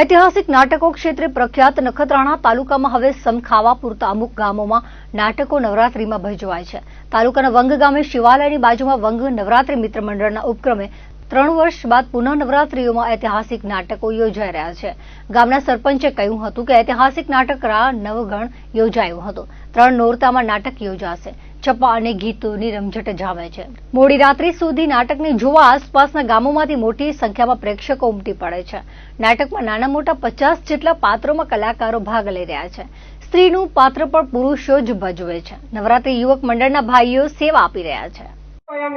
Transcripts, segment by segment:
ઐતિહાસિક નાટકો ક્ષેત્રે પ્રખ્યાત નખત્રાણા તાલુકામાં હવે સમખાવા પૂરતા અમુક ગામોમાં નાટકો નવરાત્રીમાં ભજવાય છે. તાલુકાના વંગ ગામે શિવાલયની બાજુમાં વંગ નવરાત્રી મિત્ર મંડળના ઉપક્રમે ત્રણ વર્ષ બાદ પુનઃ નવરાત્રીઓમાં ઐતિહાસિક નાટકો યોજાઈ રહ્યા છે. ગામના સરપંચે કહ્યું હતું કે ઐતિહાસિક નાટક રા નવગણ યોજાયું હતું. ત્રણ નોરતામાં નાટક યોજાશે. ચપ્પા અને ગીતોની રમઝટ જામે છે. મોડી રાત્રિ સુધી નાટકને જોવા આસપાસના ગામોમાંથી મોટી સંખ્યામાં પ્રેક્ષકો ઉમટી પડે છે. નાટકમાં નાના મોટા પચાસ જેટલા પાત્રોમાં કલાકારો ભાગ લઈ રહ્યા છે. સ્ત્રીનું પાત્ર પણ પુરુષો જ ભજવે છે. નવરાત્રી યુવક મંડળના ભાઈઓ સેવા આપી રહ્યા છે.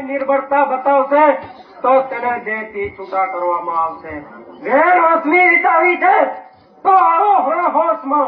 નિર્ભરતા બતાવશે તો તેને દેહથી છૂટા કરવામાં આવશે. ઘેર રોશની વિતાવી છે, તો આવો હોશમાં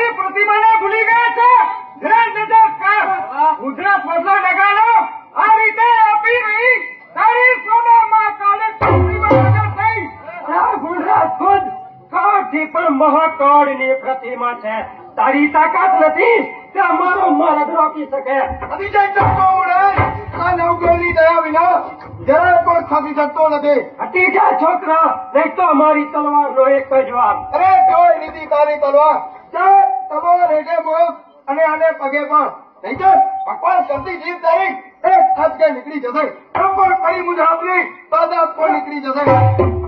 કાળથી પણ મહાકાળની પ્રતિમા છે. તારી તાકાત નથી તે અમારો મરદ રોકી શકે. અતિશય ચક્કો ઉડે. આ નવગ્રહની દયા વિના જરાય પણ ખસી શકતો નથી. હટી જા છોકરા નહીં તો અમારી તલવારનો એક જ અરે કોઈ નીતિ તારી તલવાર. ચાલ તમારા રેડે બોલ અને આને પગે પણ નહીં તો ભગવાન કરતી જીવ તારી એક થસકે નીકળી જશે. બરોબર મુજબ નહીં તાજા પણ નીકળી જશે.